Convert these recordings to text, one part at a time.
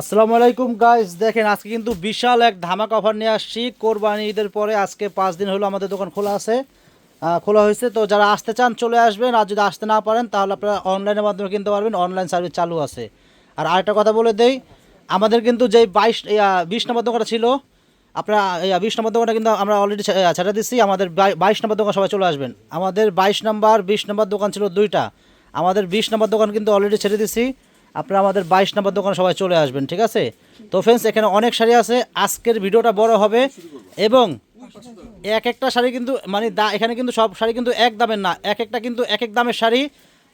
আসসালামু আলাইকুম গাইস দেখেন, আজকে কিন্তু বিশাল এক ধামাকা অফার নিয়ে আসছি। কোরবানি ঈদের পরে আজকে পাঁচ দিন হলো আমাদের দোকান খোলা আছে। খোলা হয়েছে। তো যারা আসতে চান, চলে আসবেন। আর যদি আসতে না পারেন, তাহলে আপনারা অনলাইনের মাধ্যমে কিনতে পারবেন। অনলাইন সার্ভিস চালু আছে। আর আরেকটা কথা বলে দেই, আমাদের কিন্তু যেই বাইশ বিশ নম্বর দোকানটা ছিল, আপনারা বিশ নম্বর দোকানটা কিন্তু আমরা অলরেডি ছেড়ে দিচ্ছি আমাদের বাইশ নম্বর দোকান সবাই চলে আসবেন। আমাদের বাইশ নম্বর, বিশ নম্বর দোকান ছিল দুইটা। আমাদের বিশ নম্বর দোকান কিন্তু অলরেডি ছেড়ে দিচ্ছি আপনারা আমাদের বাইশ নম্বর দোকানে সবাই চলে আসবেন, ঠিক আছে? তো ফ্রেন্ডস এখানে অনেক শাড়ি আছে। আজকের ভিডিওটা বড় হবে এবং এক একটা শাড়ি কিন্তু মানে দা, এখানে কিন্তু সব শাড়ি কিন্তু এক দামের না, এক একটা কিন্তু এক এক দামের শাড়ি।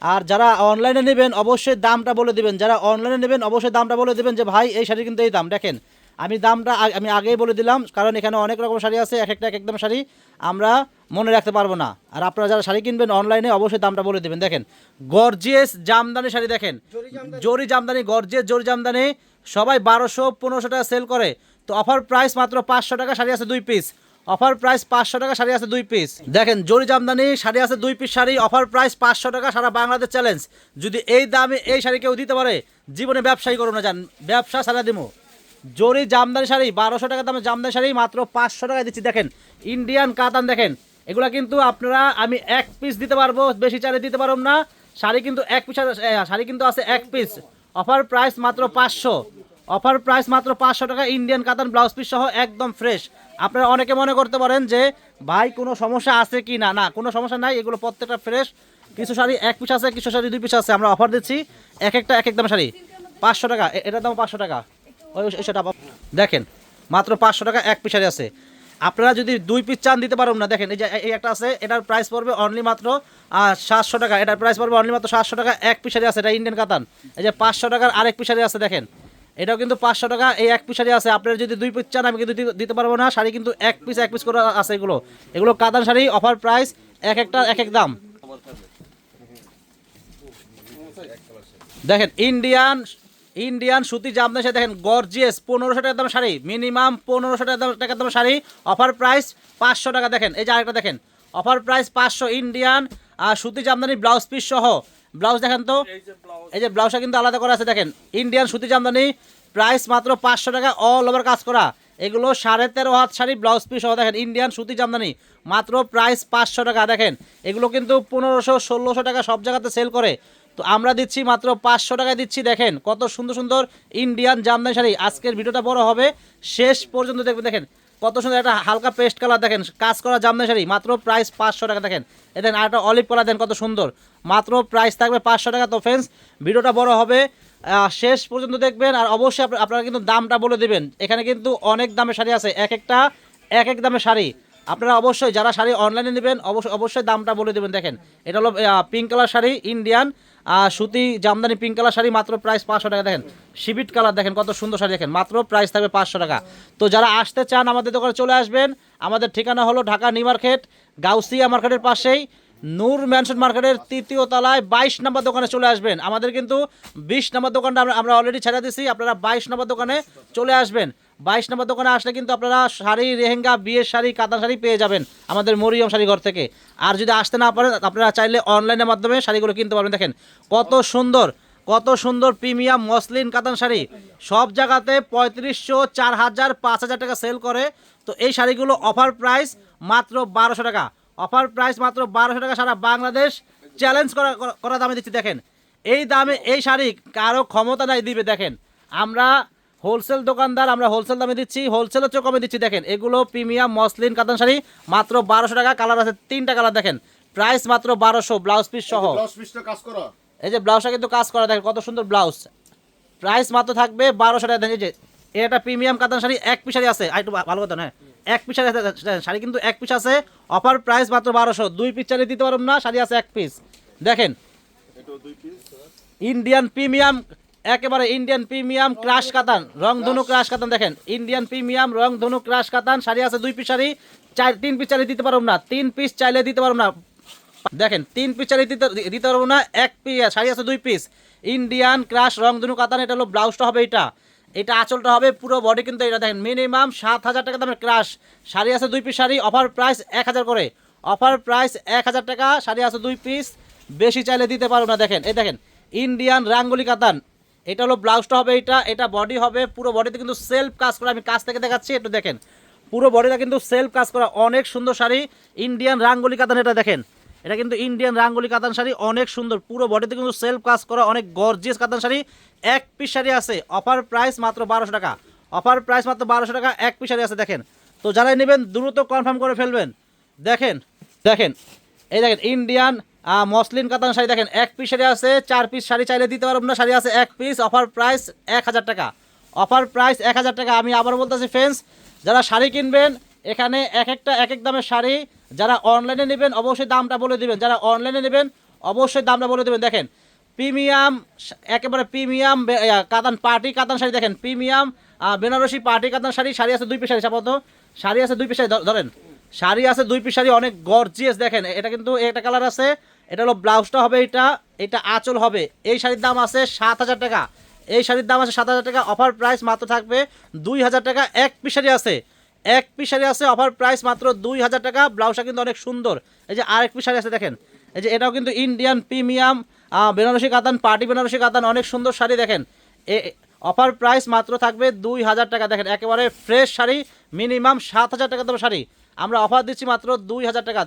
আর যারা অনলাইনে নেবেন, অবশ্যই দামটা বলে দেবেন। যারা অনলাইনে নেবেন, অবশ্যই দামটা বলে দেবেন যে, ভাই, এই শাড়ি কিন্তু এই দাম। দেখেন আমি দামটা আমি আগেই বলে দিলাম, কারণ এখানে অনেক রকম শাড়ি আছে, এক একটা এক এক দাম শাড়ি আমরা মনে রাখতে পারব না। আর আপনারা যারা শাড়ি কিনবেন অনলাইনে অবশ্যই দামটা বলে দেবেন। দেখেন, গর্জিয়াস জামদানি শাড়ি দেখেন। জরি জামদানি, গর্জিয়াস জরি জামদানি, সবাই বারোশো পনেরোশো টাকা সেল করে। তো অফার প্রাইস মাত্র পাঁচশো টাকা শাড়ি আছে দুই পিস অফার প্রাইস পাঁচশো টাকা শাড়ি আছে দুই পিস দেখেন, জরি জামদানি শাড়ি আছে দুই পিস শাড়ি অফার প্রাইস পাঁচশো টাকা সারা বাংলাদেশ চ্যালেঞ্জ যদি এই দামে এই শাড়ি কেউ দিতে পারে, জীবনে ব্যবসায়ী করব না, যান। ব্যবসা সারা দিমো। জরি জামদানি শাড়ি, বারোশো টাকা দামের জামদানি শাড়ি, মাত্র পাঁচশো টাকায় দিচ্ছি। দেখেন ইন্ডিয়ান কাতান দেখেন, এগুলা কিন্তু আপনারা, আমি এক পিস দিতে পারব, বেশি চালে দিতে পারব না। শাড়ি কিন্তু এক পিস শাড়ি কিন্তু আছে এক পিস অফার প্রাইস মাত্র পাঁচশো। অফার প্রাইস মাত্র পাঁচশো টাকা ইন্ডিয়ান কাতান ব্লাউজ পিস সহ একদম ফ্রেশ আপনারা অনেকে মনে করতে পারেন যে, ভাই, কোনো সমস্যা আছে কি না? না, কোনো সমস্যা নাই, এগুলো প্রত্যেকটা ফ্রেশ কিছু শাড়ি এক পিস আছে, কিছু শাড়ি দুই পিস আছে, আমরা অফার দিচ্ছি। এক একটা, এক এক দাম শাড়ি। পাঁচশো টাকা এটার দাম পাঁচশো টাকা। দেখেন, মাত্র পাঁচশো টাকা এক পিস শাড়ি আছে। আপনারা যদি দুই পিস চান দিতে পারবেন না, দেখেন, এই যে এই একটা আছে, এটার প্রাইস পড়বে অনলি মাত্র সাতশো টাকা। এটার প্রাইস পড়বে অনলি মাত্র সাতশো টাকা এক পিস শাড়ি আছে, এটা ইন্ডিয়ান কাতান। এই যে পাঁচশো টাকার আরেক পিস শাড়ি আছে, দেখেন। এটাও কিন্তু পাঁচশো টাকা, এই এক পিস শাড়ি আছে। আপনারা যদি দুই পিস চান, আমি কিন্তু দিতে পারব না। শাড়ি কিন্তু এক পিস এক পিস করে আছে এগুলো। এগুলো কাতান শাড়ি অফার প্রাইস এক একটা, এক এক দাম। দেখেন ইন্ডিয়ান ইন্ডিয়ান সুতি জামদানি শাড়ি দেখেন গর্জিয়াস পনেরোশো টাকা দাম শাড়ি মিনিমাম পনেরোশো টাকা দাম- টাকার দাম শাড়ি। অফার প্রাইস পাঁচশো টাকা দেখেন এই যে আরেকটা দেখেন। অফার প্রাইস পাঁচশো ইন্ডিয়ান আর সুতি জামদানি ব্লাউজ পিস সহ। ব্লাউজ দেখেন তো এই যে ব্লাউজটা কিন্তু আলাদা করা আছে দেখেন। ইন্ডিয়ান সুতি জামদানি প্রাইস মাত্র পাঁচশো টাকা অল ওভার কাজ করা। এগুলো সাড়ে তেরো হাত শাড়ি ব্লাউজ পিস সহ দেখেন ইন্ডিয়ান সুতি জামদানি। মাত্র প্রাইস পাঁচশো টাকা দেখেন। এগুলো কিন্তু পনেরোশো ষোলোশো টাকা সব জায়গাতে সেল করে। তো আমরা দিচ্ছি মাত্র পাঁচশো টাকায় দিচ্ছি, দেখেন কত সুন্দর সুন্দর ইন্ডিয়ান জামদানি শাড়ি। আজকের ভিডিওটা বড় হবে, শেষ পর্যন্ত দেখবেন, দেখেন কত সুন্দর একটা হালকা পেস্ট কালার দেখেন, কাজ করা জামদানি শাড়ি, মাত্র প্রাইস পাঁচশো টাকা, দেখেন। এ দেখেন আর একটা অলিভ কালার দেন কত সুন্দর। মাত্র প্রাইস থাকবে পাঁচশো টাকা, তো ফ্রেন্ডস ভিডিওটা বড় হবে শেষ পর্যন্ত দেখবেন, আর অবশ্যই আপনা- আপনারা কিন্তু দামটা বলে দেবেন। এখানে কিন্তু অনেক দামের শাড়ি আছে, এক একটা, এক এক দামের শাড়ি। আপনারা অবশ্যই যারা শাড়ি অনলাইনে নেবেন অবশ্যই অবশ্যই দামটা বলে দেবেন। দেখেন, এটা হলো পিঙ্ক কালার শাড়ি ইন্ডিয়ান সুতি, জামদানি পিঙ্ক কালার শাড়ি, মাত্র প্রাইস পাঁচশো টাকা। দেখেন সিবিট কালার দেখেন, কত সুন্দর শাড়ি। দেখেন, মাত্র প্রাইস থাকবে পাঁচশো টাকা। তো যারা আসতে চান আমাদের দোকানে চলে আসবেন। আমাদের ঠিকানা হলো ঢাকা নিউ মার্কেট, গাউসিয়া মার্কেটের পাশেই। নূর ম্যানশন মার্কেটের তৃতীয় তলায় বাইশ নম্বর দোকানে চলে আসবেন। আমাদের কিন্তু বিশ নম্বর দোকানটা আমরা অলরেডি ছেড়ে দিছি, আপনারা বাইশ নম্বর দোকানে চলে আসবেন। বাইশ নম্বর দোকানে আসলে কিন্তু আপনারা শাড়ি রেহেঙ্গা বিয়ের শাড়ি কাতান শাড়ি পেয়ে যাবেন আমাদের মরিয়ম শাড়ি ঘর থেকে। আর যদি আসতে না পারেন, আপনারা চাইলে অনলাইনের মাধ্যমে শাড়িগুলো কিনতে পারবেন। দেখেন কত সুন্দর কত সুন্দর প্রিমিয়াম মসলিন কাতান শাড়ি। সব জায়গাতে পঁয়ত্রিশশো, চার হাজার, পাঁচ হাজার টাকা সেল করে। তো এই শাড়িগুলো অফার প্রাইস মাত্র বারোশো টাকা। অফার প্রাইস মাত্র বারোশো টাকা সারা বাংলাদেশ। চ্যালেঞ্জ করা করা- দামে দিচ্ছি দেখেন। এই দামে এই শাড়ি কারও ক্ষমতা নাই দিবে দেখেন। আমরা হোলসেল দোকানদার আমরা হোলসেল দামে দিচ্ছি হোলসেলের চেয়ে কমে দিচ্ছি দেখেন। এগুলো প্রিমিয়াম মসলিন কাতান শাড়ি মাত্র বারোশো টাকা কালার আছে তিনটা কালার দেখেন। প্রাইস মাত্র বারোশো ব্লাউজ পিস সহ। এই যে ব্লাউজটা কিন্তু কাজ করা দেখেন কত সুন্দর ব্লাউজ প্রাইস মাত্র থাকবে বারোশো টাকা দেখেন এই যে এটা প্রিমিয়াম কাতান শাড়ি এক পিস শাড়ি আছে। একটু ভালো কথা হ্যাঁ। এক পিস শাড়ি কিন্তু এক পিস আছে অফার প্রাইস মাত্র বারোশো। দুই পিস শাড়ি দিতে পারব না শাড়ি আছে এক পিস দেখেন ইন্ডিয়ান প্রিমিয়াম একেবারে ইন্ডিয়ান প্রিমিয়াম ক্রাশ কাতান রং ধনু ক্রাশ কাতান। দেখেন ইন্ডিয়ান প্রিমিয়াম রং ধনু ক্রাশ কাতান শাড়ি আছে দুই পিস শাড়ি চার তিন পিস শাড়ি দিতে পারব না তিন পিস চাইলে দিতে পারব না। দেখেন তিন পিস শাড়ি দিতে দিতে পারব না এক পিস শাড়ি আছে দুই পিস ইন্ডিয়ান ক্রাশ রং ধনু কাতান এটা হলো ব্লাউজটা হবে এটা এটা আঁচলটা হবে পুরো বডি কিন্তু এটা দেখেন মিনিমাম সাত হাজার টাকা দামের ক্রাশ শাড়ি আছে দুই পিস শাড়ি অফার প্রাইস এক হাজার করে। অফার প্রাইস এক হাজার টাকা, শাড়ি আছে দুই পিস বেশি চাইলে দিতে পারব না, দেখেন, এই দেখেন ইন্ডিয়ান রাঙ্গুলি কাতান। এটা হলো ব্লাউজটা হবে এটা এটা বডি হবে, পুরো বডিতে কিন্তু সেলফ কাজ করে, আমি কাজ থেকে দেখাচ্ছি, একটু দেখেন। পুরো বডিটা কিন্তু সেলফ কাজ করা, অনেক সুন্দর শাড়ি। ইন্ডিয়ান রাঙ্গলি কাতান এটা দেখেন। এটা কিন্তু ইন্ডিয়ান রাঙ্গলি কাতান শাড়ি, অনেক সুন্দর। পুরো বডিতে কিন্তু সেলফ কাজ করা, অনেক গর্জিয়াস কাতান শাড়ি। এক পিস শাড়ি আছে অফার প্রাইস মাত্র বারোশো টাকা। অফার প্রাইস মাত্র বারোশো টাকা, এক পিস শাড়ি আছে, দেখেন। তো যারাই নেবেন, দ্রুত কনফার্ম করে ফেলবেন। দেখেন দেখেন, এই দেখেন ইন্ডিয়ান মসলিন কাতান শাড়ি, দেখেন, এক পিস শাড়ি আছে, চার পিস শাড়ি চাইলে দিতে পারব না, শাড়ি আছে এক পিস অফার প্রাইস এক হাজার টাকা। অফার প্রাইস এক হাজার টাকা, আমি আবার বলতেছি ফ্রেন্ডস যারা শাড়ি কিনবেন, এখানে এক একটা, এক এক দামের শাড়ি যারা অনলাইনে নেবেন অবশ্যই দামটা বলে দেবেন। যারা অনলাইনে নেবেন অবশ্যই দামটা বলে দেবেন। দেখেন, প্রিমিয়াম একেবারে প্রিমিয়াম কাতান পার্টি কাতান শাড়ি দেখেন। প্রিমিয়াম বেনারসি পার্টি কাতান শাড়ি শাড়ি আছে দুই পিস শাড়ি সাপত শাড়ি আছে দুই পিস শাড়ি ধরেন। শাড়ি আছে দুই পিস শাড়ি, অনেক গর্জিয়াস দেখেন। এটা কিন্তু একটা কালার আছে। এটা হলো ব্লাউজটা হবে এটা এটা আঁচল হবে। এই শাড়ির দাম আছে সাত হাজার টাকা। এই শাড়ির দাম আছে সাত হাজার টাকা। অফার প্রাইস মাত্র থাকবে দুই হাজার টাকা। এক পিস শাড়ি আছে। এক পিস শাড়ি আছে অফার প্রাইস মাত্র দুই হাজার টাকা। ব্লাউজটা কিন্তু অনেক সুন্দর। এই যে আরেক পিস শাড়ি আছে, দেখেন। এই যে এটাও কিন্তু ইন্ডিয়ান প্রিমিয়াম বেনারসি কাতান পার্টি বেনারসি কাতান, অনেক সুন্দর শাড়ি, দেখেন। এ অফার প্রাইস মাত্র থাকবে দুই হাজার টাকা, দেখেন। একেবারে ফ্রেশ শাড়ি মিনিমাম সাত হাজার টাকা দাম শাড়ি। আমরা অফার দিচ্ছি মাত্র দুই হাজার টাকা।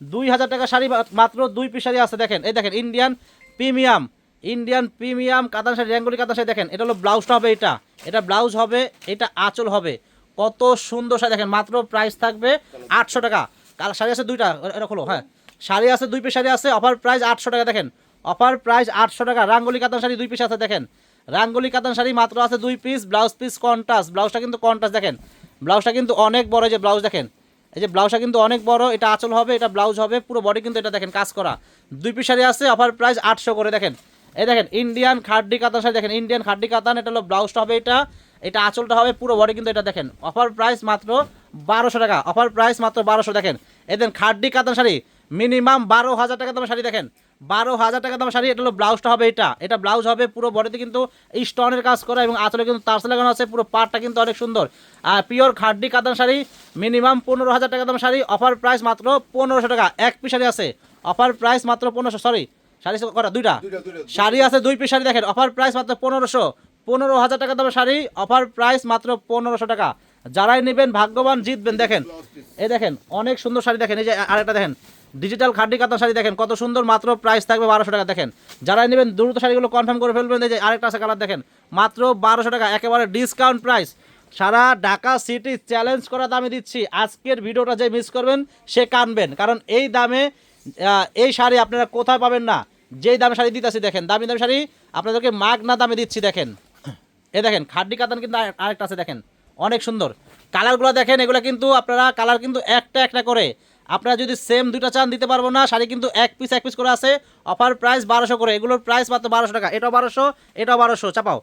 দুই হাজার টাকা শাড়ি মাত্র দুই পিস শাড়ি আছে, দেখেন। এই দেখেন ইন্ডিয়ান প্রিমিয়াম ইন্ডিয়ান প্রিমিয়াম কাতান শাড়ি র্যাঙ্গুলি কাতান শাড়ি, দেখেন। এটা হলো ব্লাউজটা হবে এটা। এটা ব্লাউজ হবে, এটা আঁচল হবে। কত সুন্দর শাড়ি দেখেন, মাত্র প্রাইস থাকবে আটশো টাকা। কাল শাড়ি আছে দুইটা, এ- এটা হ্যাঁ। শাড়ি আছে, দুই পিস শাড়ি আছে অফার প্রাইস আটশো টাকা, দেখেন। অফার প্রাইস আটশো টাকা, রাঙ্গুলি কাতান শাড়ি দুই পিস আছে, দেখেন। রাঙ্গুলি কাতান শাড়ি মাত্র আছে দুই পিস ব্লাউজ পিস কন্টাস ব্লাউজটা কিন্তু কন্টাস দেখেন। ব্লাউজটা কিন্তু অনেক বড় যে ব্লাউজ দেখেন। এই যে ব্লাউজটা কিন্তু অনেক বড়, এটা আঁচল হবে, এটা ব্লাউজ হবে, পুরো বডি কিন্তু এটা দেখেন, কাজ করা। দুই পিস শাড়ি আছে অফার প্রাইস আটশো করে, দেখেন। এই দেখেন ইন্ডিয়ান খাড্ডি কাতান শাড়ি, দেখেন ইন্ডিয়ান খাড্ডি কাতান, এটা হলো ব্লাউজটা হবে এটা। এটা আঁচলটা হবে পুরো বডি কিন্তু এটা দেখেন। অফার প্রাইস মাত্র বারোশো টাকা। অফার প্রাইস মাত্র বারোশো দেখেন। এই দেন খাড্ডি কাতান শাড়ি। মিনিমাম বারো হাজার টাকা দামের শাড়ি দেখেন। বারো হাজার টাকা দামের শাড়ি এটা হলো ব্লাউজটা হবে এটা। এটা ব্লাউজ হবে পুরো বডিতে কিন্তু স্টোনের কাজ করা এবং আঁচলে কিন্তু তারসে লাগানো আছে। পুরো পাটটা কিন্তু অনেক সুন্দর। আর পিওর খাড্ডি কাতান শাড়ি মিনিমাম পনেরো হাজার টাকা দামের শাড়ি। অফার প্রাইস মাত্র পনেরোশো টাকা। এক পিস শাড়ি আছে। অফার প্রাইস মাত্র পনেরোশো সরি শাড়ি করা দুইটা। শাড়ি আছে দুই পিস শাড়ি দেখেন। অফার প্রাইস মাত্র পনেরোশো। পনেরো হাজার টাকা দামের শাড়ি। অফার প্রাইস মাত্র পনেরোশো টাকা। যারাই নেবেন, ভাগ্যবান, জিতবেন। দেখেন, এই দেখেন, অনেক সুন্দর শাড়ি দেখেন। এই যে আরেকটা দেখেন, ডিজিটাল খাড্ডি কাতান শাড়ি দেখেন, কত সুন্দর মাত্র প্রাইস থাকবে বারোশো টাকা। দেখেন, যারাই নেবেন, দ্রুত শাড়িগুলো কনফার্ম করে ফেলবেন। এই যে আরেকটা আছে কালার দেখেন, মাত্র বারোশো টাকা, একেবারে ডিসকাউন্ট প্রাইস সারা ঢাকা সিটি চ্যালেঞ্জ করা দামে দিচ্ছি। আজকের ভিডিওটা যে মিস করবেন, সে কানবেন। কারণ এই দামে এই শাড়ি আপনারা কোথায় পাবেন না। যেই দামে শাড়ি দিতেছি, দেখেন, দামি দামি শাড়ি আপনাদেরকে মাগ না দামে দিচ্ছি, দেখেন। এ দেখেন, খাড্ডি কাতান কিন্তু আরেকটা আছে, দেখেন। অনেক সুন্দর। কালারগুলো দেখেন, এগুলো কিন্তু আপনারা কালার কিন্তু একটা একটা করে। আপনারা যদি সেম দুইটা চান দিতে পারব না, শাড়ি কিন্তু এক পিস এক পিস করে আছে। অফার প্রাইস বারোশো করে, এগুলোর প্রাইস মাত্র বারোশো টাকা। এটাও বারোশো এটাও বারোশো, চাপাও।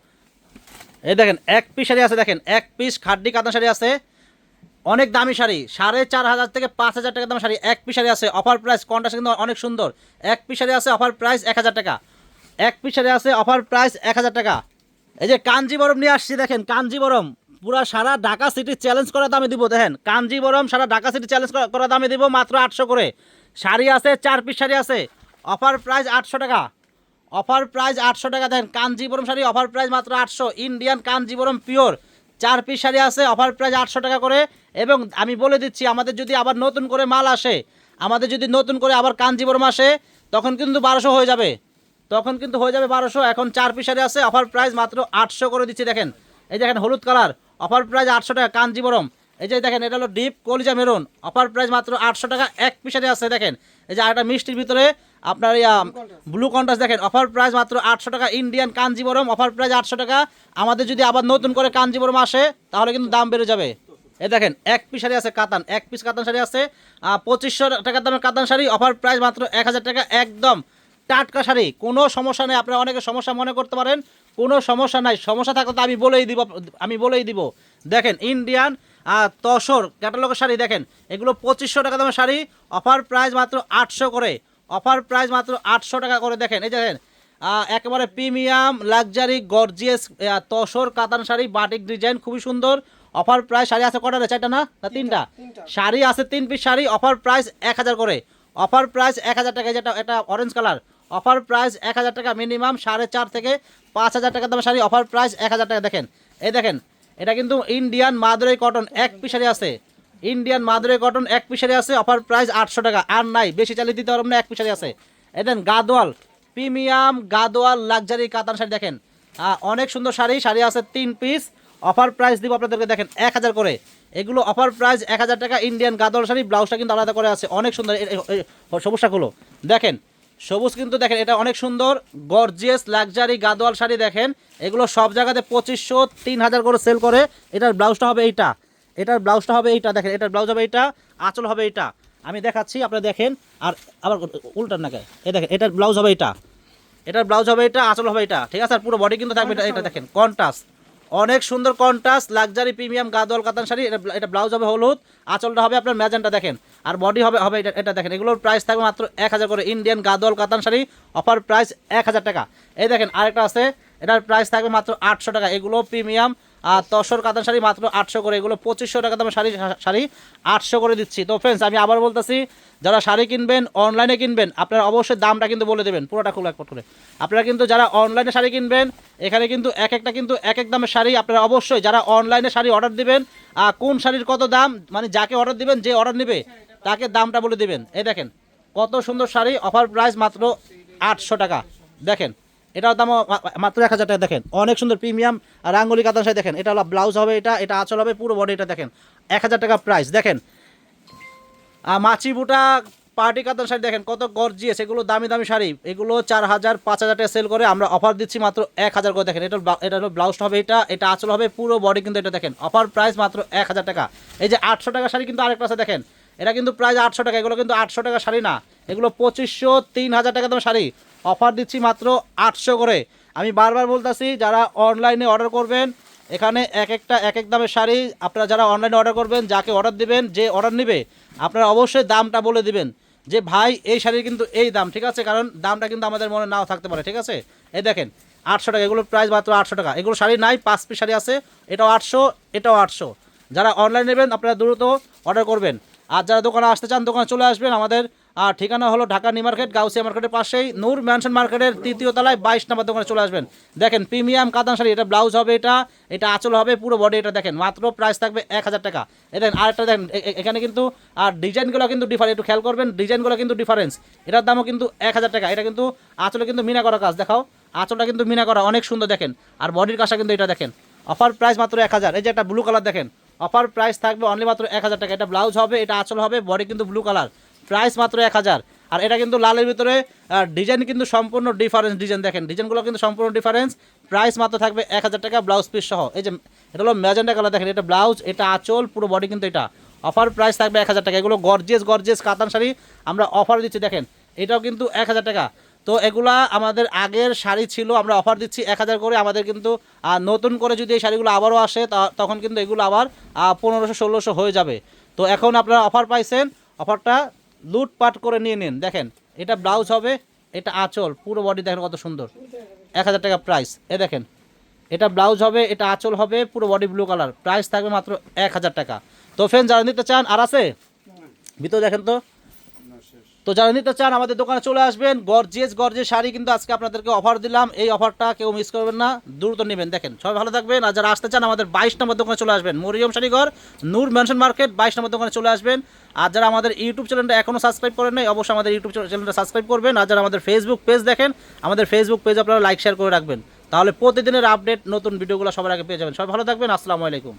এই দেখেন, এক পিস শাড়ি আছে, দেখেন, এক পিস খাড্ডি কাতান শাড়ি আছে। অনেক দামি শাড়ি, সাড়ে চার হাজার থেকে পাঁচ হাজার টাকা দাম শাড়ি। এক পিস শাড়ি আছে অফার প্রাইস কন্টাস কিন্তু অনেক সুন্দর। এক পিস শাড়ি আছে অফার প্রাইস এক হাজার টাকা। এক পিস শাড়ি আছে অফার প্রাইস এক হাজার টাকা। এই যে কাঞ্জিবরম নিয়ে আসছি, দেখেন কাঞ্জিবরম পুরা সারা ঢাকা সিটি চ্যালেঞ্জ করা দামে দিব, দেখেন কাঞ্জিবরম সারা ঢাকা সিটি চ্যালেঞ্জ করা দামে দিব মাত্র আটশো করে। শাড়ি আছে, চার পিস শাড়ি আছে অফার প্রাইস আটশো টাকা। অফার প্রাইস আটশো টাকা দেন কাঞ্জিবরম শাড়ি অফার প্রাইস মাত্র আটশো। ইন্ডিয়ান কাঞ্জিবরম পিওর চার পিস শাড়ি আছে অফার প্রাইস আটশো টাকা করে। এবং আমি বলে দিচ্ছি, আমাদের যদি আবার নতুন করে মাল আসে, আমাদের যদি নতুন করে আবার কাঞ্জিবরম আসে, তখন কিন্তু বারোশো হয়ে যাবে। তখন কিন্তু হয়ে যাবে বারোশো। এখন চার পিসারে আছে অফার প্রাইস মাত্র আটশো করে দিচ্ছি, দেখেন। এই দেখেন হলুদ কালার অফার প্রাইস আটশো টাকা কাঞ্জিবরম এই যে দেখেন, এটা হলো ডিপ কলিজা মেরুন অফার প্রাইস মাত্র আটশো টাকা, এক পিসারে আছে, দেখেন। এই যে আরেকটা মিষ্টির ভিতরে আপনার ব্লু কন্টাস দেখেন অফার প্রাইস মাত্র আটশো টাকা ইন্ডিয়ান কাঞ্জিবরম অফার প্রাইস আটশো টাকা। আমাদের যদি আবার নতুন করে কাঞ্জিবরম আসে, তাহলে কিন্তু দাম বেড়ে যাবে। এই দেখেন, এক পিস শাড়ি আছে কাতান, এক পিস কাতান শাড়ি আছে। পঁচিশশো টাকা দামের কাতান শাড়ি অফার প্রাইস মাত্র এক হাজার টাকা, একদম টাটকা শাড়ি। কোনো সমস্যা নেই আপনারা অনেকে সমস্যা মনে করতে পারেন কোনো সমস্যা নাই। সমস্যা থাকলে তো আমি বলেই দিব আমি বলেই দিব। দেখেন ইন্ডিয়ান তসর ক্যাটালগের শাড়ি দেখেন এগুলো পঁচিশশো টাকা দামের শাড়ি অফার প্রাইস মাত্র আটশো করে। অফার প্রাইস মাত্র আটশো টাকা করে দেখেন এই দেখেন একেবারে প্রিমিয়াম লাক্সারি গর্জিয়াস তসর কাতান শাড়ি বাটিক ডিজাইন খুবই সুন্দর। অফার প্রাইস শাড়ি আছে কটা চারটা না? না তিনটা? শাড়ি আছে তিন পিস শাড়ি অফার প্রাইস এক হাজার করে। অফার প্রাইস এক হাজার টাকা যেটা এটা অরেঞ্জ কালার অফার প্রাইস এক হাজার টাকা মিনিমাম সাড়ে চার থেকে পাঁচ হাজার টাকা দামের শাড়ি। অফার প্রাইস এক হাজার টাকা। দেখেন, এই দেখেন, এটা কিন্তু ইন্ডিয়ান মাদুরাই কটন এক পিসারি আছে। ইন্ডিয়ান মাদুরাই কটন এক পিসারি আছে, অফার প্রাইস আটশো টাকা। আর নাই, বেশি চালিয়ে দিতে পারবেন না, এক পিসারি আছে। এই দেন, গাদোয়াল, প্রিমিয়াম গাদোয়াল লাক্সারি কাতান শাড়ি দেখেন। অনেক সুন্দর শাড়ি শাড়ি আছে তিন পিস। অফার প্রাইস দিব আপনাদেরকে, দেখেন, এক হাজার করে। এগুলো অফার প্রাইস এক হাজার টাকা ইন্ডিয়ান গাদোয়াল শাড়ি, ব্লাউজটা কিন্তু আলাদা করে আছে। অনেক সুন্দর এ- এ- এ- দেখেন সবুজ কিন্তু দেখেন এটা অনেক সুন্দর গর্জিয়াস লাক্সারি গাদোয়াল শাড়ি দেখেন। এগুলো সব জায়গাতে পঁচিশশো তিন হাজার করে সেল করে। এটার ব্লাউজটা হবে এইটা। এটার ব্লাউজটা হবে এইটা দেখেন এটার ব্লাউজ হবে এইটা আঁচল হবে এইটা। আমি দেখাচ্ছি আপনারা দেখেন আর আবার উল্টার নাকি এই দেখেন এটার ব্লাউজ হবে এইটা। এটার ব্লাউজ হবে এটা আঁচল হবে এটা ঠিক আছে আর পুরো বডি কিন্তু থাকবে এটা এটা দেখেন কন্টাস অনেক সুন্দর কন্ট্রাস্ট লাক্সারি প্রিমিয়াম গাদল কাতান শাড়ি, এটা এটা ব্লাউজ হবে হলুদ, আঁচলটা হবে আপনার ম্যাজেন্টা দেখেন, আর বডি হবে হবে এটা এটা দেখেন, এগুলোর প্রাইস থাকবে মাত্র এক হাজার করে ইন্ডিয়ান গাদল কাতান শাড়ি অফার প্রাইস এক হাজার টাকা। এই দেখেন আরেকটা আছে, এটার প্রাইস থাকবে মাত্র আটশো টাকা এগুলো প্রিমিয়াম আর তসর কাতান শাড়ি মাত্র আটশো করে, এগুলো পঁচিশশো টাকা দামের শাড়ি শাড়ি আটশো করে দিচ্ছি। তো ফ্রেন্ডস আমি আবার বলতেছি, যারা শাড়ি কিনবেন অনলাইনে কিনবেন, আপনারা অবশ্যই দামটা কিন্তু বলে দেবেন, পুরোটা খুব একপট করে আপনারা কিন্তু যারা অনলাইনে শাড়ি কিনবেন, এখানে কিন্তু এক একটা কিন্তু এক এক দামের শাড়ি আপনারা অবশ্যই যারা অনলাইনে শাড়ি অর্ডার দিবেন কোন শাড়ির কত দাম মানে যাকে অর্ডার দিবেন, যে অর্ডার নেবে, তাকে দামটা বলে দিবেন। এই দেখেন, কত সুন্দর শাড়ি অফার প্রাইস মাত্র আটশো টাকা। দেখেন এটার দাম মাত্র এক হাজার টাকা, দেখেন। অনেক সুন্দর প্রিমিয়াম রাঙ্গুলি কাতান শাড়ি, দেখেন। এটা হলো ব্লাউজ হবে এটা এটা আঁচল হবে, পুরো বডি এটা, দেখেন। এক হাজার টাকা প্রাইস দেখেন। আর মাছি বুটা, পার্টি কাতান শাড়ি, দেখেন, কত গর্জিয়াস এগুলো দামি দামি শাড়ি। এগুলো চার হাজার, পাঁচ হাজার টাকা সেল করে, আমরা অফার দিচ্ছি মাত্র এক হাজার করে, দেখেন। এটা এটা হলো ব্লাউজটা হবে এটা এটা আঁচল হবে, পুরো বডি কিন্তু এটা, দেখেন। অফার প্রাইস মাত্র এক হাজার টাকা। এই যে আটশো টাকা শাড়ি কিন্তু আরেকটা আছে, দেখেন। এটা কিন্তু প্রাইস আটশো টাকা, এগুলো কিন্তু আটশো টাকা শাড়ি না। এগুলো পঁচিশশো, তিন হাজার টাকা দাম শাড়ি। অফার দিচ্ছি মাত্র আটশো করে। আমি বারবার বলতেছি, যারা অনলাইনে অর্ডার করবেন, এখানে এক একটা, এক এক দামের শাড়ি, আপনারা যারা অনলাইনে অর্ডার করবেন, যাকে অর্ডার দিবেন, যে অর্ডার নেবে, আপনারা অবশ্যই দামটা বলে দিবেন যে, ভাই, এই শাড়ির কিন্তু এই দাম, ঠিক আছে? কারণ দামটা কিন্তু আমাদের মনে নাও থাকতে পারে, ঠিক আছে? এই দেখেন, আটশো টাকা, এগুলোর প্রাইস মাত্র আটশো টাকা। এগুলো শাড়ি নাই, পাঁচ পিস শাড়ি আছে, এটাও আটশো এটাও আটশো। যারা অনলাইন নেবেন, আপনারা দ্রুত অর্ডার করবেন। আর যারা দোকানে আসতে চান, দোকানে চলে আসবেন আমাদের আর ঠিকানা হলো ঢাকা নিউ মার্কেট, গাউসিয়া মার্কেটের পাশেই। নূর ম্যানশন মার্কেটের তৃতীয় তলায় বাইশ নম্বর দোকানে চলে আসবেন। দেখেন, প্রিমিয়াম কাতান শাড়ি, এটা ব্লাউজ হবে এটা এটা আঁচল হবে, পুরো বডি এটা দেখেন, মাত্র প্রাইস থাকবে এক হাজার টাকা। এ দেখেন, আরেকটা দেখেন এখানে কিন্তু, আর ডিজাইনগুলো কিন্তু ডিফারেন্ট একটু খেয়াল করবেন, ডিজাইনগুলো কিন্তু ডিফারেন্স এটার দামও কিন্তু এক হাজার টাকা। এটা কিন্তু আঁচলে কিন্তু মিনা করা কাজ, দেখাও। আঁচলটা কিন্তু মিনা করা, অনেক সুন্দর দেখেন। আর বডির কাজটা কিন্তু এটা দেখেন। অফার প্রাইস মাত্র এক হাজার। এই যে একটা ব্লু কালার দেখেন অফার প্রাইস থাকবে অনলি মাত্র এক হাজার টাকা। এটা ব্লাউজ হবে, এটা আঁচল হবে বডি কিন্তু ব্লু কালার প্রাইস মাত্র এক হাজার। আর এটা কিন্তু লালের ভিতরে ডিজাইন কিন্তু সম্পূর্ণ ডিফারেন্স ডিজাইন দেখেন, ডিজাইনগুলো কিন্তু সম্পূর্ণ ডিফারেন্স প্রাইস মাত্র থাকবে এক হাজার টাকা ব্লাউজ পিস সহ। এই যে, এটা হলো ম্যাজেন্ডা কালার দেখেন, এটা ব্লাউজ এটা আঁচল, পুরো বডি কিন্তু এটা। অফার প্রাইস থাকবে এক হাজার টাকা। এগুলো গর্জেস গর্জেস কাতান শাড়ি আমরা অফার দিচ্ছি, দেখেন, এটাও কিন্তু এক হাজার টাকা। তো এগুলা আমাদের আগের শাড়ি ছিল, আমরা অফার দিচ্ছি এক হাজার করে। আমাদের কিন্তু নতুন করে যদি এই শাড়িগুলো আবারও আসে তখন কিন্তু এগুলো আবার পনেরোশো, ষোলোশো হয়ে যাবে। তো এখন আপনারা অফার পাইছেন অফারটা লুটপাট করে নিয়ে নিন। দেখেন, এটা ব্লাউজ হবে, এটা আঁচল, পুরো বডি দেখেন কত সুন্দর। এক হাজার টাকা প্রাইস এ দেখেন, এটা ব্লাউজ হবে, এটা আঁচল হবে, পুরো বডি ব্লু কালার প্রাইস থাকবে মাত্র এক হাজার টাকা। তো ফ্রেন্ড যারা নিতে চান আর আছে, ভিতরে দেখেন তো তো যারা নিতে চান, আমাদের দোকানে চলে আসবেন। গর্জিয়াস গর্জিয়াস শাড়ি কিন্তু আজকে আপনাদেরকে অফার দিলাম। এই অফারটা কেউ মিস করবেন না, দ্রুত নেবেন। দেখেন, সবাই ভালো থাকবেন। আর যারা আসতে চান, আমাদের বাইশ নম্বর দোকানে চলে আসবেন। মরিয়ম শাড়িঘর, নূর ম্যানশন মার্কেট বাইশ নম্বর দোকানে চলে আসবেন। আর যারা আমাদের ইউটিউব চ্যানেলটা এখনও সাবস্ক্রাইব করেন নাই, অবশ্যই আমাদের ইউটিউব চ্যানেলটা সাবস্ক্রাইব করবেন। আর যারা আমাদের ফেসবুক পেজ দেখেন, আমাদের ফেসবুক পেজ আপনারা লাইক শেয়ার করে রাখবেন। তাহলে প্রতিদিনের আপডেট নতুন ভিডিওগুলো সবার আগে পেয়ে যাবেন। সবাই ভালো থাকবেন। আসসালামু আলাইকুম।